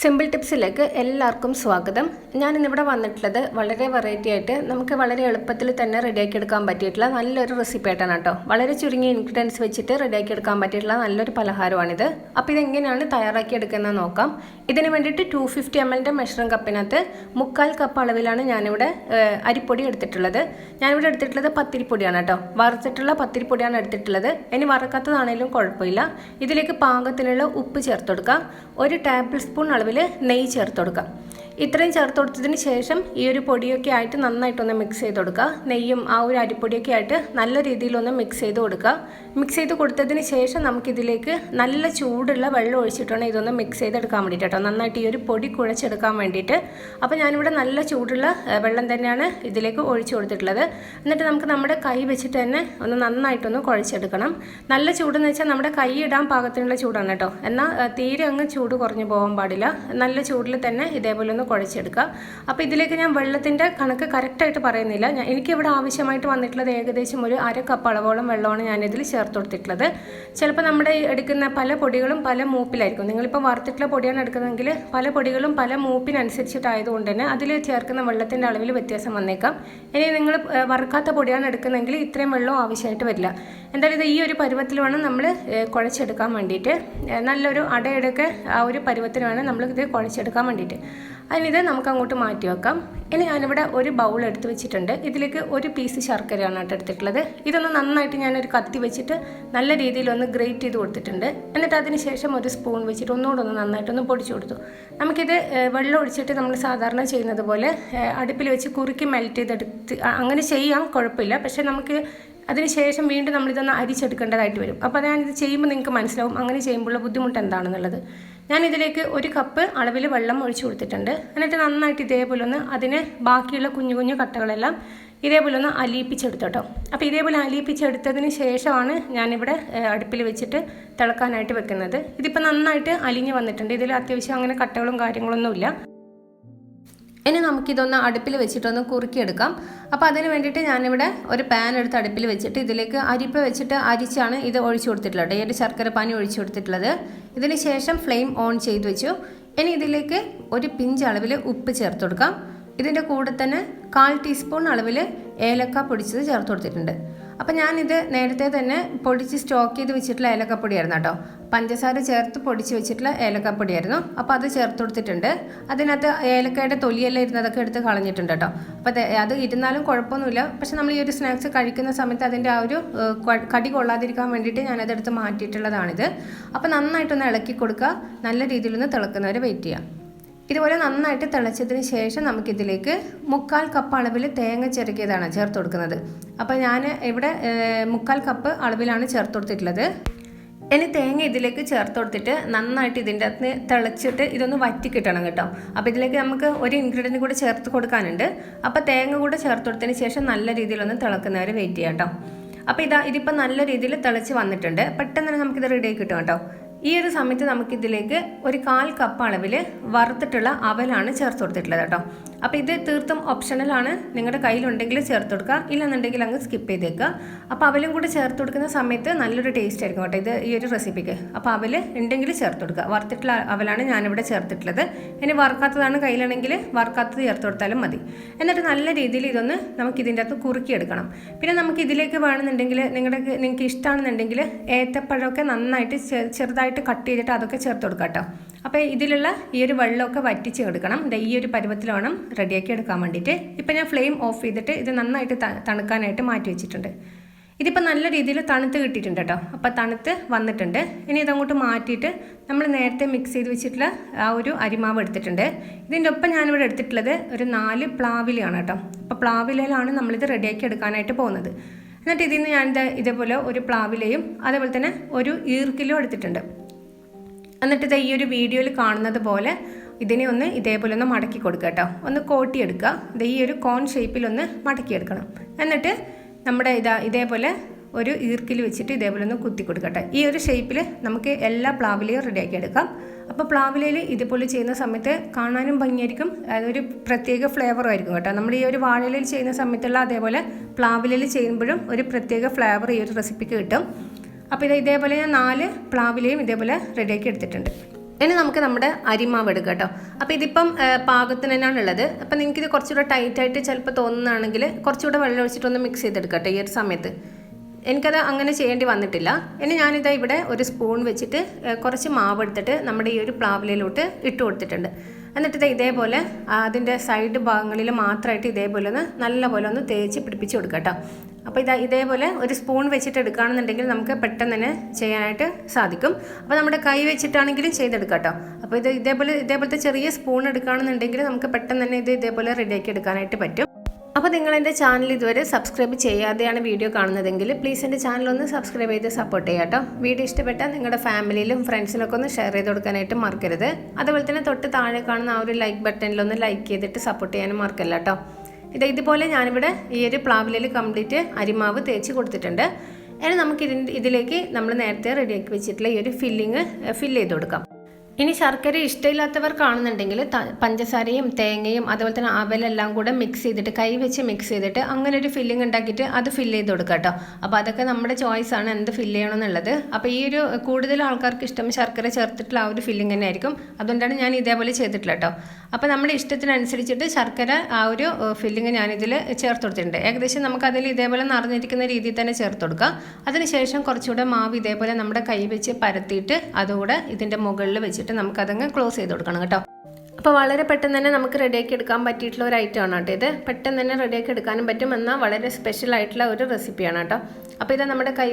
Simple ടിപ്സിലേക്ക് എല്ലാവർക്കും സ്വാഗതം. ഞാൻ ഇന്നിവിടെ വന്നിട്ടുള്ളത് വളരെ വെറൈറ്റി ആയിട്ട് നമുക്ക് വളരെ എളുപ്പത്തിൽ തന്നെ റെഡിയാക്കി എടുക്കാൻ പറ്റിയിട്ടുള്ള നല്ലൊരു റെസിപ്പി ആയിട്ടാണ് കേട്ടോ. വളരെ ചുരുങ്ങിയ ഇൻഗ്രീഡിയൻസ് വെച്ചിട്ട് റെഡിയാക്കി എടുക്കാൻ പറ്റിയിട്ടുള്ള നല്ലൊരു പലഹാരമാണിത്. അപ്പോൾ ഇതെങ്ങനെയാണ് തയ്യാറാക്കി എടുക്കുന്നത് നോക്കാം. ഇതിന് വേണ്ടിയിട്ട് ടു ഫിഫ്റ്റി എം എല്ലിന്റെ മെഷറിംഗ് കപ്പിനകത്ത് മുക്കാൽ കപ്പ് അളവിലാണ് ഞാനിവിടെ അരിപ്പൊടി എടുത്തിട്ടുള്ളത്. ഞാനിവിടെ എടുത്തിട്ടുള്ളത് പത്തിരിപ്പൊടിയാണ് കേട്ടോ. വറുത്തിട്ടുള്ള പത്തിരിപ്പൊടിയാണ് എടുത്തിട്ടുള്ളത്. ഇനി വറക്കാത്തതാണെങ്കിലും കുഴപ്പമില്ല. ഇതിലേക്ക് പാകത്തിനുള്ള ഉപ്പ് ചേർത്ത് കൊടുക്കാം ഒരു ടേബിൾ സ്പൂൺ അളവിൽ നെയ്യ് ചേർത്ത് കൊടുക്കാം. ഇത്രയും ചേർത്ത് കൊടുത്തതിന് ശേഷം ഈ ഒരു പൊടിയൊക്കെ ആയിട്ട് നന്നായിട്ടൊന്ന് മിക്സ് ചെയ്ത് കൊടുക്കുക. നെയ്യും ആ ഒരു അരിപ്പൊടിയൊക്കെ ആയിട്ട് നല്ല രീതിയിലൊന്ന് മിക്സ് ചെയ്ത് കൊടുക്കുക. മിക്സ് ചെയ്ത് കൊടുത്തതിന് ശേഷം നമുക്കിതിലേക്ക് നല്ല ചൂടുള്ള വെള്ളം ഒഴിച്ചിട്ടാണ് ഇതൊന്ന് മിക്സ് ചെയ്തെടുക്കാൻ വേണ്ടിയിട്ട് കേട്ടോ. നന്നായിട്ട് ഈ ഒരു പൊടി കുഴച്ചെടുക്കാൻ വേണ്ടിയിട്ട്. അപ്പോൾ ഞാനിവിടെ നല്ല ചൂടുള്ള വെള്ളം തന്നെയാണ് ഇതിലേക്ക് ഒഴിച്ചു കൊടുത്തിട്ടുള്ളത്. എന്നിട്ട് നമുക്ക് നമ്മുടെ കൈ വെച്ചിട്ട് തന്നെ ഒന്ന് നന്നായിട്ടൊന്ന് കുഴച്ചെടുക്കണം. നല്ല ചൂടെന്ന് വെച്ചാൽ നമ്മുടെ കൈ ഇടാൻ പാകത്തിനുള്ള ചൂടാണ് കേട്ടോ. എന്നാൽ തീരെ അങ്ങ് ചൂട് കുറഞ്ഞു പോകാൻ പാടില്ല. നല്ല ചൂടിൽ തന്നെ ഇതേപോലെ ഒന്ന് കുഴച്ചെടുക്കുക. അപ്പോൾ ഇതിലേക്ക് ഞാൻ വെള്ളത്തിന്റെ കണക്ക് കറക്റ്റായിട്ട് പറയുന്നില്ല. ഞാൻ എനിക്കിവിടെ ആവശ്യമായിട്ട് വന്നിട്ടുള്ളത് ഏകദേശം ഒരു അര കപ്പ് അളവോളം വെള്ളമാണ് ഞാനിതിൽ ചേർത്ത് കൊടുത്തിട്ടുള്ളത്. ചിലപ്പോൾ നമ്മുടെ എടുക്കുന്ന പല പൊടികളും പല മൂപ്പിലായിരിക്കും. നിങ്ങളിപ്പോൾ വറുത്തിട്ടുള്ള പൊടിയാണ് എടുക്കുന്നതെങ്കിൽ പല പൊടികളും പല മൂപ്പിനനുസരിച്ചിട്ടായതുകൊണ്ട് തന്നെ അതിൽ ചേർക്കുന്ന വെള്ളത്തിന്റെ അളവിൽ വ്യത്യാസം വന്നേക്കാം. ഇനി നിങ്ങൾ വറുക്കാത്ത പൊടിയാണ് എടുക്കുന്നതെങ്കിൽ ഇത്രയും വെള്ളം ആവശ്യമായിട്ട് വരില്ല. എന്തായാലും ഇത് ഈ ഒരു പരുവത്തിൽ വേണം നമ്മൾ കുഴച്ചെടുക്കാൻ വേണ്ടിയിട്ട്. നല്ലൊരു അടയെടുക്കെ ആ ഒരു പരുവത്തിന് വേണം നമ്മൾ ഇത് കുഴച്ചെടുക്കാൻ വേണ്ടിയിട്ട്. അതിനിത് നമുക്ക് അങ്ങോട്ട് മാറ്റി വെക്കാം. ഇനി ഞാനിവിടെ ഒരു ബൗൾ എടുത്ത് വെച്ചിട്ടുണ്ട്. ഇതിലേക്ക് ഒരു പീസ് ശർക്കരയാണ് കേട്ടോ എടുത്തിട്ടുള്ളത്. ഇതൊന്ന് നന്നായിട്ട് ഞാനൊരു കത്തി വെച്ചിട്ട് നല്ല രീതിയിൽ ഒന്ന് ഗ്രേറ്റ് ചെയ്ത് കൊടുത്തിട്ടുണ്ട്. എന്നിട്ട് അതിന് ശേഷം ഒരു സ്പൂൺ വെച്ചിട്ട് ഒന്നുകൂടെ ഒന്ന് നന്നായിട്ടൊന്ന് പൊടിച്ചു കൊടുത്തു. നമുക്കിത് വെള്ളം ഒഴിച്ചിട്ട് നമ്മൾ സാധാരണ ചെയ്യുന്നത് പോലെ അടുപ്പിൽ വെച്ച് കുറുക്കി മെൽറ്റ് ചെയ്തെടുത്ത് അങ്ങനെ ചെയ്യാം കുഴപ്പമില്ല. പക്ഷേ നമുക്ക് അതിനുശേഷം വീണ്ടും നമ്മളിതൊന്ന് അരിച്ചെടുക്കേണ്ടതായിട്ട് വരും. അപ്പോൾ ഞാനിത് ചെയ്യുമ്പോൾ നിങ്ങൾക്ക് മനസ്സിലാവും അങ്ങനെ ചെയ്യുമ്പോഴുള്ള ബുദ്ധിമുട്ട് എന്താണെന്നുള്ളത്. ഞാൻ ഇതിലേക്ക് ഒരു കപ്പ് അളവിൽ വെള്ളം ഒഴിച്ചു കൊടുത്തിട്ടുണ്ട്. എന്നിട്ട് നന്നായിട്ട് ഇതേപോലെ ഒന്ന് അതിന് ബാക്കിയുള്ള കുഞ്ഞു കുഞ്ഞു കട്ടകളെല്ലാം ഇതേപോലെ ഒന്ന് അലിയിപ്പിച്ചെടുത്തോട്ടോ. അപ്പോൾ ഇതേപോലെ അലിയിപ്പിച്ചെടുത്തതിന് ശേഷമാണ് ഞാനിവിടെ അടുപ്പിൽ വെച്ചിട്ട് തിളക്കാനായിട്ട് വെക്കുന്നത്. ഇതിപ്പോൾ നന്നായിട്ട് അലിഞ്ഞ് വന്നിട്ടുണ്ട്. ഇതിൽ അത്യാവശ്യം അങ്ങനെ കട്ടകളും കാര്യങ്ങളൊന്നുമില്ല. ഇനി നമുക്കിതൊന്ന് അടുപ്പിൽ വെച്ചിട്ടൊന്ന് കുറുക്കിയെടുക്കാം. അപ്പോൾ അതിന് വേണ്ടിയിട്ട് ഞാനിവിടെ ഒരു പാൻ എടുത്ത് അടുപ്പിൽ വെച്ചിട്ട് ഇതിലേക്ക് അരിപ്പ വെച്ചിട്ട് അരിച്ചാണ് ഇത് ഒഴിച്ചു കൊടുത്തിട്ടുള്ളത്. ഈ ഒരു ശർക്കര പാനി ഒഴിച്ചു കൊടുത്തിട്ടുള്ളത്. ഇതിന് ശേഷം ഫ്ലെയിം ഓൺ ചെയ്ത് വെച്ചു. ഇനി ഇതിലേക്ക് ഒരു പിഞ്ച് അളവിൽ ഉപ്പ് ചേർത്ത് കൊടുക്കാം. ഇതിന്റെ കൂടെ തന്നെ കാൽ ടീസ്പൂൺ അളവിൽ ഏലക്ക പൊടിച്ചത് ചേർത്ത് കൊടുത്തിട്ടുണ്ട്. അപ്പം ഞാനിത് നേരത്തെ തന്നെ പൊടിച്ച് സ്റ്റോക്ക് ചെയ്ത് വെച്ചിട്ടുള്ള ഏലക്കപ്പൊടിയായിരുന്നു കേട്ടോ. പഞ്ചസാര ചേർത്ത് പൊടിച്ച് വെച്ചിട്ടുള്ള ഏലക്കപ്പൊടിയായിരുന്നു. അപ്പോൾ അത് ചേർത്ത് കൊടുത്തിട്ടുണ്ട്. അതിനകത്ത് ഏലക്കയുടെ തൊലിയെല്ലാം ഇരുന്നതൊക്കെ എടുത്ത് കളഞ്ഞിട്ടുണ്ട് കേട്ടോ. അപ്പോൾ അത് ഇരുന്നാലും കുഴപ്പമൊന്നുമില്ല. പക്ഷെ നമ്മൾ ഈ ഒരു സ്നാക്സ് കഴിക്കുന്ന സമയത്ത് അതിന്റെ ആ ഒരു കടി കൊള്ളാതിരിക്കാൻ വേണ്ടിയിട്ട് ഞാനതെടുത്ത് മാറ്റിയിട്ടുള്ളതാണിത്. അപ്പോൾ നന്നായിട്ടൊന്ന് ഇളക്കി കൊടുക്കുക. നല്ല രീതിയിലൊന്ന് തിളക്കുന്നവരെ വെയിറ്റ് ചെയ്യാം ഇതുപോലെ നന്നായിട്ട് തിളച്ചതിന് ശേഷം നമുക്കിതിലേക്ക് മുക്കാൽ കപ്പ് അളവിൽ തേങ്ങ ചെറുക്കിയതാണ് ചേർത്ത് കൊടുക്കുന്നത്. അപ്പോൾ ഞാൻ ഇവിടെ മുക്കാൽ കപ്പ് അളവിലാണ് ചേർത്ത് കൊടുത്തിട്ടുള്ളത്. ഇനി തേങ്ങ ഇതിലേക്ക് ചേർത്ത് കൊടുത്തിട്ട് നന്നായിട്ട് ഇതിന്റെ അകത്ത് തിളച്ചിട്ട് ഇതൊന്ന് വറ്റി കിട്ടണം കേട്ടോ. അപ്പോൾ ഇതിലേക്ക് നമുക്ക് ഒരു ഇൻഗ്രീഡിയന്റ് കൂടെ ചേർത്ത് കൊടുക്കാനുണ്ട്. അപ്പോൾ തേങ്ങ കൂടെ ചേർത്ത് കൊടുത്തതിന് ശേഷം നല്ല രീതിയിലൊന്ന് തിളക്കുന്നവരെ വെയിറ്റ് ചെയ്യാം കേട്ടോ. അപ്പോൾ ഇതാ ഇതിപ്പോൾ നല്ല രീതിയിൽ തിളച്ച് വന്നിട്ടുണ്ട്. പെട്ടെന്ന് തന്നെ നമുക്കിത് റെഡി ആയി കിട്ടും കേട്ടോ. ഈ ഒരു സമയത്ത് നമുക്കിതിലേക്ക് ഒരു കാൽ കപ്പ് അളവിൽ വറുത്തിട്ടുള്ള അവലാണ് ചേർത്ത് കൊടുത്തിട്ടുള്ളത് കേട്ടോ. അപ്പോൾ ഇത് തീർത്തും ഓപ്ഷണലാണ് നിങ്ങളുടെ കയ്യിലുണ്ടെങ്കിൽ ചേർത്ത് കൊടുക്കുക. ഇല്ലെന്നുണ്ടെങ്കിൽ അങ്ങ് സ്കിപ്പ് ചെയ്തേക്കുക. അപ്പോൾ അവലും കൂടി ചേർത്ത് കൊടുക്കുന്ന സമയത്ത് നല്ലൊരു ടേസ്റ്റ് ആയിരിക്കും കേട്ടോ ഇത് ഈ ഒരു റെസിപ്പിക്ക് അപ്പോൾ അവൽ ഉണ്ടെങ്കിൽ ചേർത്ത് കൊടുക്കുക. വറുത്തിട്ടുള്ള അവലാണ് ഞാനിവിടെ ചേർത്തിട്ടുള്ളത്. ഇനി വറുക്കാത്തതാണ് കയ്യിലാണെങ്കിൽ വറുക്കാത്തത് ചേർത്ത് കൊടുത്താലും മതി. എന്നിട്ട് നല്ല രീതിയിൽ ഇതൊന്ന് നമുക്ക് ഇതിന്റെ അകത്ത് കുറുക്കിയെടുക്കണം. പിന്നെ നമുക്ക് ഇതിലേക്ക് വേണമെന്നുണ്ടെങ്കിൽ നിങ്ങളുടെ നിങ്ങൾക്ക് ഇഷ്ടമാണെന്നുണ്ടെങ്കിൽ ഏത്തപ്പഴമൊക്കെ നന്നായിട്ട് ചെറുതായിട്ട് കട്ട് ചെയ്തിട്ട് അതൊക്കെ ചേർത്ത് കൊടുക്കാം കേട്ടോ. അപ്പോൾ ഇതിലുള്ള ഈ ഒരു വെള്ളമൊക്കെ വറ്റിച്ച് എടുക്കണം. ഈ ഒരു പരുവത്തിൽ വേണം റെഡിയാക്കി എടുക്കാൻ വേണ്ടിയിട്ട്. ഇപ്പോൾ ഞാൻ ഫ്ലെയിം ഓഫ് ചെയ്തിട്ട് ഇത് നന്നായിട്ട് തണുക്കാനായിട്ട് മാറ്റി വെച്ചിട്ടുണ്ട്. ഇതിപ്പോൾ നല്ല രീതിയിൽ തണുത്ത് കിട്ടിയിട്ടുണ്ട് കേട്ടോ അപ്പോൾ തണുത്ത് വന്നിട്ടുണ്ട്. ഇനി ഇതങ്ങോട്ട് മാറ്റിയിട്ട് നമ്മൾ നേരത്തെ മിക്സ് ചെയ്ത് വെച്ചിട്ടുള്ള ആ ഒരു അരിമാവ് എടുത്തിട്ടുണ്ട്. ഇതിന്റെ ഒപ്പം ഞാനിവിടെ എടുത്തിട്ടുള്ളത് ഒരു നാല് പ്ലാവിലയാണ് കേട്ടോ അപ്പോൾ പ്ലാവിലയിലാണ് നമ്മളിത് റെഡിയാക്കി എടുക്കാനായിട്ട് പോകുന്നത്. എന്നിട്ട് ഇതിൽ നിന്ന് ഞാനിത് ഇതേപോലെ ഒരു പ്ലാവിലയും അതേപോലെ തന്നെ ഒരു ഈർക്കിലും എടുത്തിട്ടുണ്ട്. എന്നിട്ട് ഇത് ഈ ഒരു വീഡിയോയിൽ കാണുന്നത് പോലെ ഇതിനെ ഒന്ന് ഇതേപോലെ ഒന്ന് മടക്കി കൊടുക്കുക കേട്ടോ. ഒന്ന് കോട്ടിയെടുക്കുക. ഇത് ഈ ഒരു കോൺ ഷേപ്പിൽ ഒന്ന് മടക്കിയെടുക്കണം എന്നിട്ട് നമ്മുടെ ഇതാ ഇതേപോലെ ഒരു ഈർക്കിൽ വെച്ചിട്ട് ഇതേപോലെ ഒന്ന് കുത്തി കൊടുക്കട്ടെ ഈ ഒരു ഷേപ്പിൽ നമുക്ക് എല്ലാ പ്ലാവിലയും റെഡിയാക്കി എടുക്കാം. അപ്പോൾ പ്ലാവിലയിൽ ഇതുപോലെ ചെയ്യുന്ന സമയത്ത് കാണാനും ഭംഗിയായിരിക്കും. അതൊരു പ്രത്യേക ഫ്ലേവറും ആയിരിക്കും കേട്ടോ. നമ്മൾ ഈ ഒരു വാഴയിലയിൽ ചെയ്യുന്ന സമയത്തുള്ള അതേപോലെ പ്ലാവിലയിൽ ചെയ്യുമ്പോഴും ഒരു പ്രത്യേക ഫ്ലേവർ ഈ ഒരു റെസിപ്പിക്ക് കിട്ടും. അപ്പോൾ ഇത് ഇതേപോലെ ഞാൻ നാല് പ്ലാവിലെയും ഇതേപോലെ റെഡിയാക്കി എടുത്തിട്ടുണ്ട്. ഇനി നമുക്ക് നമ്മുടെ അരിമാവ് എടുക്കാം കേട്ടോ. അപ്പോൾ ഇതിപ്പം പാകത്തിന് തന്നെയാണ് ഉള്ളത്. അപ്പോൾ നിങ്ങൾക്ക് ഇത് കുറച്ചുകൂടെ ടൈറ്റായിട്ട് ചിലപ്പോൾ തോന്നുകയാണെങ്കിൽ കുറച്ചുകൂടെ വെള്ളം ഒഴിച്ചിട്ടൊന്ന് മിക്സ് ചെയ്തെടുക്കട്ടെ ഈ ഒരു സമയത്ത്. എനിക്കത് അങ്ങനെ ചെയ്യേണ്ടി വന്നിട്ടില്ല. ഇനി ഞാനിത് ഇവിടെ ഒരു സ്പൂൺ വെച്ചിട്ട് കുറച്ച് മാവ് എടുത്തിട്ട് നമ്മുടെ ഈ ഒരു പ്ലാവിലയിലോട്ട് ഇട്ട് കൊടുത്തിട്ടുണ്ട്. എന്നിട്ട് ഇത് ഇതേപോലെ അതിന്റെ സൈഡ് ഭാഗങ്ങളിൽ മാത്രമായിട്ട് ഇതേപോലെ ഒന്ന് നല്ലപോലെ ഒന്ന് തേച്ച് പിടിപ്പിച്ച് കൊടുക്കുക കേട്ടോ. അപ്പോൾ ഇതാ ഇതേപോലെ ഒരു സ്പൂൺ വെച്ചിട്ട് എടുക്കുകയാണെന്നുണ്ടെങ്കിൽ നമുക്ക് പെട്ടെന്ന് തന്നെ ചെയ്യാനായിട്ട് സാധിക്കും. അപ്പോൾ നമ്മുടെ കൈ വെച്ചിട്ടാണെങ്കിലും ചെയ്തെടുക്കാം കേട്ടോ അപ്പോൾ ഇത് ഇതേപോലെ ഇതേപോലത്തെ ചെറിയ സ്പൂൺ എടുക്കുകയാണെന്നുണ്ടെങ്കിൽ നമുക്ക് പെട്ടെന്ന് തന്നെ ഇത് ഇതേപോലെ റെഡിയാക്കി എടുക്കാനായിട്ട് പറ്റും. അപ്പോൾ നിങ്ങൾ എന്റെ ചാനൽ ഇതുവരെ സബ്സ്ക്രൈബ് ചെയ്യാതെയാണ് വീഡിയോ കാണുന്നതെങ്കിൽ പ്ലീസ് എന്റെ ചാനൽ ഒന്ന് സബ്സ്ക്രൈബ് ചെയ്ത് സപ്പോർട്ട് ചെയ്യാം കേട്ടോ വീഡിയോ ഇഷ്ടപ്പെട്ടാൽ നിങ്ങളുടെ ഫാമിലിയിലും ഫ്രണ്ട്സിനൊക്കെ ഒന്ന് ഷെയർ ചെയ്ത് കൊടുക്കാനായിട്ട് മറക്കരുത്. അതുപോലെ തന്നെ തൊട്ട് താഴെ കാണുന്ന ആ ഒരു ലൈക്ക് ബട്ടണിലൊന്ന് ലൈക്ക് ചെയ്തിട്ട് സപ്പോർട്ട് ചെയ്യാനും മറക്കല്ല കേട്ടോ ഇത് ഇതുപോലെ ഞാനിവിടെ ഈ ഒരു പ്ലാവിലയിൽ കംപ്ലീറ്റ് അരിമാവ് തേച്ച് കൊടുത്തിട്ടുണ്ട്. ഇനി നമുക്ക് ഇതിലേക്ക് നമ്മൾ നേരത്തെ റെഡിയാക്കി വെച്ചിട്ടുള്ള ഈ ഒരു ഫില്ലിങ് ഫില്ല് ചെയ്ത് കൊടുക്കാം. ഇനി ശർക്കര ഇഷ്ടമില്ലാത്തവർ കാണുന്നുണ്ടെങ്കിൽ പഞ്ചസാരയും തേങ്ങയും അതുപോലെ തന്നെ അവലെല്ലാം കൂടെ മിക്സ് ചെയ്തിട്ട് കൈ വെച്ച് മിക്സ് ചെയ്തിട്ട് അങ്ങനെ ഒരു ഫില്ലിംഗ് ഉണ്ടാക്കിയിട്ട് അത് ഫില്ല് ചെയ്ത് കൊടുക്കുക കേട്ടോ അപ്പോൾ അതൊക്കെ നമ്മുടെ ചോയ്സ് ആണ് എന്ത് ഫില്ല് ചെയ്യണമെന്നുള്ളത് അപ്പോൾ ഈ ഒരു കൂടുതൽ ആൾക്കാർക്ക് ഇഷ്ടം ശർക്കര ചേർത്തിട്ടുള്ള ആ ഒരു ഫില്ലിംഗ് തന്നെ ആയിരിക്കും. അതുകൊണ്ടാണ് ഞാൻ ഇതേപോലെ ചെയ്തിട്ടില്ല കേട്ടോ അപ്പോൾ നമ്മുടെ ഇഷ്ടത്തിനനുസരിച്ചിട്ട് ശർക്കര ആ ഒരു ഫില്ലിംഗ് ഞാനിതിൽ ചേർത്ത് കൊടുത്തിട്ടുണ്ട്. ഏകദേശം നമുക്ക് അതിൽ ഇതേപോലെ നിറഞ്ഞിരിക്കുന്ന രീതിയിൽ തന്നെ ചേർത്ത് കൊടുക്കാം. അതിനുശേഷം കുറച്ചുകൂടെ മാവ് ഇതേപോലെ നമ്മുടെ കൈ വെച്ച് പരത്തിയിട്ട് അതുകൂടെ ഇതിന്റെ മുകളിൽ വെച്ചിട്ട് നമുക്കതങ്ങ് ക്ലോസ് ചെയ്ത് കൊടുക്കണം കേട്ടോ. അപ്പോൾ വളരെ പെട്ടെന്ന് തന്നെ നമുക്ക് റെഡിയാക്കി എടുക്കാൻ പറ്റിയിട്ടുള്ള ഒരു ഐറ്റം ആണ് കേട്ടോ ഇത്. പെട്ടെന്ന് തന്നെ റെഡിയാക്കി എടുക്കാനും പറ്റും. എന്നാൽ വളരെ സ്പെഷ്യൽ ആയിട്ടുള്ള ഒരു റെസിപ്പിയാണ് കേട്ടോ. അപ്പോൾ ഇത് നമ്മുടെ കൈ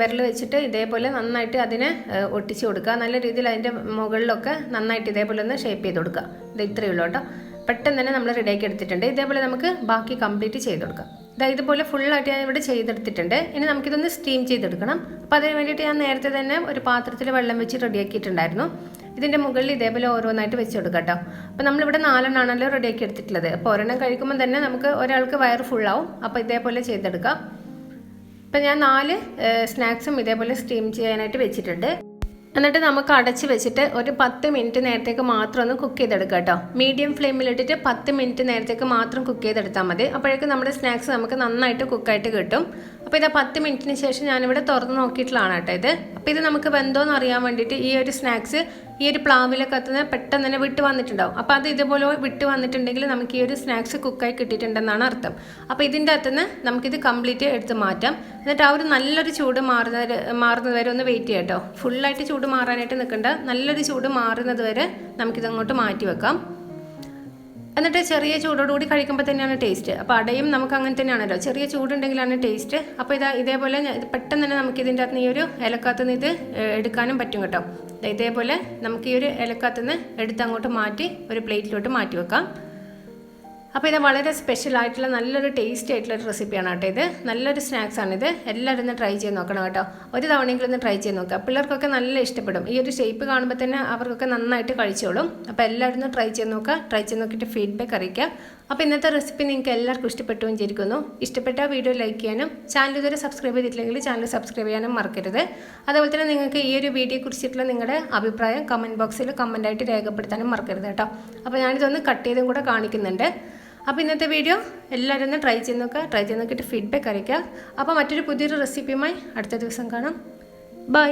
വിരൽ വെച്ചിട്ട് ഇതേപോലെ നന്നായിട്ട് അതിനെ ഒട്ടിച്ച് കൊടുക്കുക. നല്ല രീതിയിൽ അതിന്റെ മുകളിലൊക്കെ നന്നായിട്ട് ഇതേപോലെ ഒന്ന് ഷേപ്പ് ചെയ്ത് കൊടുക്കുക. ഇത് ഇത്രയേ ഉള്ളൂ കേട്ടോ. പെട്ടെന്ന് തന്നെ നമ്മൾ റെഡിയാക്കി എടുത്തിട്ടുണ്ട്. ഇതേപോലെ നമുക്ക് ബാക്കി കംപ്ലീറ്റ് ചെയ്ത് കൊടുക്കാം. ഇതാ ഇതുപോലെ ഫുള്ളായിട്ട് ഞാൻ ഇവിടെ ചെയ്തെടുത്തിട്ടുണ്ട്. ഇനി നമുക്കിതൊന്ന് സ്റ്റീം ചെയ്തെടുക്കണം. അപ്പോൾ അതിന് വേണ്ടിയിട്ട് ഞാൻ നേരത്തെ തന്നെ ഒരു പാത്രത്തിൽ വെള്ളം വെച്ച് റെഡിയാക്കിയിട്ടുണ്ടായിരുന്നു ഇതിന്റെ മുകളിൽ ഇതേപോലെ ഓരോന്നായിട്ട് വെച്ച് കൊടുക്കാം കേട്ടോ അപ്പോൾ നമ്മളിവിടെ നാലെണ്ണാണല്ലോ റെഡിയാക്കി എടുത്തിട്ടുള്ളത്. അപ്പോൾ ഒരെണ്ണം കഴിക്കുമ്പോൾ തന്നെ നമുക്ക് ഒരാൾക്ക് വയറ് ഫുള്ളാവും അപ്പോൾ ഇതേപോലെ ചെയ്തെടുക്കാം. ഇപ്പം ഞാൻ നാല് സ്നാക്സും ഇതേപോലെ സ്റ്റീം ചെയ്യാനായിട്ട് വെച്ചിട്ടുണ്ട്. എന്നിട്ട് നമുക്ക് അടച്ച് വെച്ചിട്ട് ഒരു പത്ത് മിനിറ്റ് നേരത്തേക്ക് മാത്രം ഒന്ന് കുക്ക് ചെയ്തെടുക്കുക കേട്ടോ. മീഡിയം ഫ്ലെയിമിലിട്ടിട്ട് പത്ത് മിനിറ്റ് നേരത്തേക്ക് മാത്രം കുക്ക് ചെയ്തെടുത്താൽ മതി. അപ്പോഴേക്കും നമ്മുടെ സ്നാക്സ് നമുക്ക് നന്നായിട്ട് കുക്കായിട്ട് കിട്ടും. അപ്പോൾ ഇത് പത്ത് മിനിറ്റിന് ശേഷം ഞാനിവിടെ തുറന്ന് നോക്കിയിട്ടുള്ളതാണ് കേട്ടോ ഇത്. അപ്പോൾ ഇത് നമുക്ക് വെന്തോന്ന് അറിയാൻ വേണ്ടിയിട്ട് ഈ ഒരു സ്നാക്സ് ഈ ഒരു പ്ലാവിലൊക്കെ കത്തുന്ന പെട്ടെന്ന് തന്നെ വിട്ട് വന്നിട്ടുണ്ടാവും. അപ്പോൾ അത് ഇതുപോലെ വിട്ട് വന്നിട്ടുണ്ടെങ്കിൽ നമുക്ക് ഈ ഒരു സ്നാക്സ് കുക്കായി കിട്ടിയിട്ടുണ്ടെന്നാണ് അർത്ഥം. അപ്പോൾ ഇതിന്റെ അകത്തുനിന്ന് നമുക്കിത് കംപ്ലീറ്റ് എടുത്ത് മാറ്റാം. എന്നിട്ട് ആ ഒരു നല്ലൊരു ചൂട് മാറുന്നത് വരെ മാറുന്നത് വരെ ഒന്ന് വെയിറ്റ് ചെയ്യാം കേട്ടോ. ഫുള്ളായിട്ട് ചൂട് മാറാനായിട്ട് നിൽക്കേണ്ട. നല്ലൊരു ചൂട് മാറുന്നത് വരെ നമുക്കിതങ്ങോട്ട് മാറ്റി വെക്കാം. എന്നിട്ട് ചെറിയ ചൂടോടുകൂടി കഴിക്കുമ്പോൾ തന്നെയാണ് ടേസ്റ്റ് അപ്പോൾ അടയും നമുക്ക് അങ്ങനെ തന്നെയാണല്ലോ. ചെറിയ ചൂടുണ്ടെങ്കിലാണ് ടേസ്റ്റ് അപ്പോൾ ഇതാ ഇതേപോലെ പെട്ടെന്ന് തന്നെ നമുക്ക് ഇതിന്റെ അകത്ത് ഈ ഒരു ഇലക്കകത്ത് നിന്ന് ഇത് എടുക്കാനും പറ്റും കേട്ടോ. ഇതേപോലെ നമുക്ക് ഈ ഒരു ഇലക്കകത്ത് നിന്ന് എടുത്ത് അങ്ങോട്ട് മാറ്റി ഒരു പ്ലേറ്റിലോട്ട് മാറ്റി വെക്കാം. അപ്പോൾ ഇത് വളരെ സ്പെഷ്യൽ ആയിട്ടുള്ള നല്ലൊരു ടേസ്റ്റി ആയിട്ടുള്ള ഒരു റെസിപ്പിയാണ് കേട്ടോ ഇത്. നല്ലൊരു സ്നാക്സ് ആണ് ഇത്. എല്ലാവരും ഒന്ന് ട്രൈ ചെയ്ത് നോക്കണം കേട്ടോ. ഒരു തവണയെങ്കിലും ഒന്ന് ട്രൈ ചെയ്ത് നോക്കുക. പിള്ളേർക്കൊക്കെ നല്ല ഇഷ്ടപ്പെടും. ഈ ഒരു ഷേപ്പ് കാണുമ്പോൾ തന്നെ അവർക്കൊക്കെ നന്നായിട്ട് കഴിച്ചോളും. അപ്പോൾ എല്ലാവരും ഒന്ന് ട്രൈ ചെയ്ത് നോക്കുക. ട്രൈ ചെയ്ത് നോക്കിയിട്ട് ഫീഡ്ബാക്ക് അറിയിക്കുക. അപ്പോൾ ഇന്നത്തെ റെസിപ്പി നിങ്ങൾക്ക് എല്ലാവർക്കും ഇഷ്ടപ്പെട്ടു വിചാരിക്കുന്നു. ഇഷ്ടപ്പെട്ട വീഡിയോ ലൈക്ക് ചെയ്യാനും ചാനൽ ഇതുവരെ സബ്സ്ക്രൈബ് ചെയ്തിട്ടില്ലെങ്കിൽ ചാനൽ സബ്സ്ക്രൈബ് ചെയ്യാനും മറക്കരുത്. അതുപോലെ തന്നെ നിങ്ങൾക്ക് ഈ ഒരു വീഡിയോ കുറിച്ചിട്ടുള്ള നിങ്ങളുടെ അഭിപ്രായം കമന്റ് ബോക്സിൽ കമന്റായിട്ട് രേഖപ്പെടുത്താനും മറക്കരുത് കേട്ടോ. അപ്പോൾ ഞാനിതൊന്ന് കട്ട് ചെയ്തും കൂടെ കാണിക്കുന്നുണ്ട്. അപ്പോൾ ഇന്നത്തെ വീഡിയോ എല്ലാവരും ഒന്ന് ട്രൈ ചെയ്ത് നോക്കുക ട്രൈ ചെയ്ത് നോക്കിയിട്ട് ഫീഡ്ബാക്ക് അറിയിക്കുക. അപ്പോൾ മറ്റൊരു പുതിയൊരു റെസിപ്പിയുമായി അടുത്ത ദിവസം കാണാം. ബൈ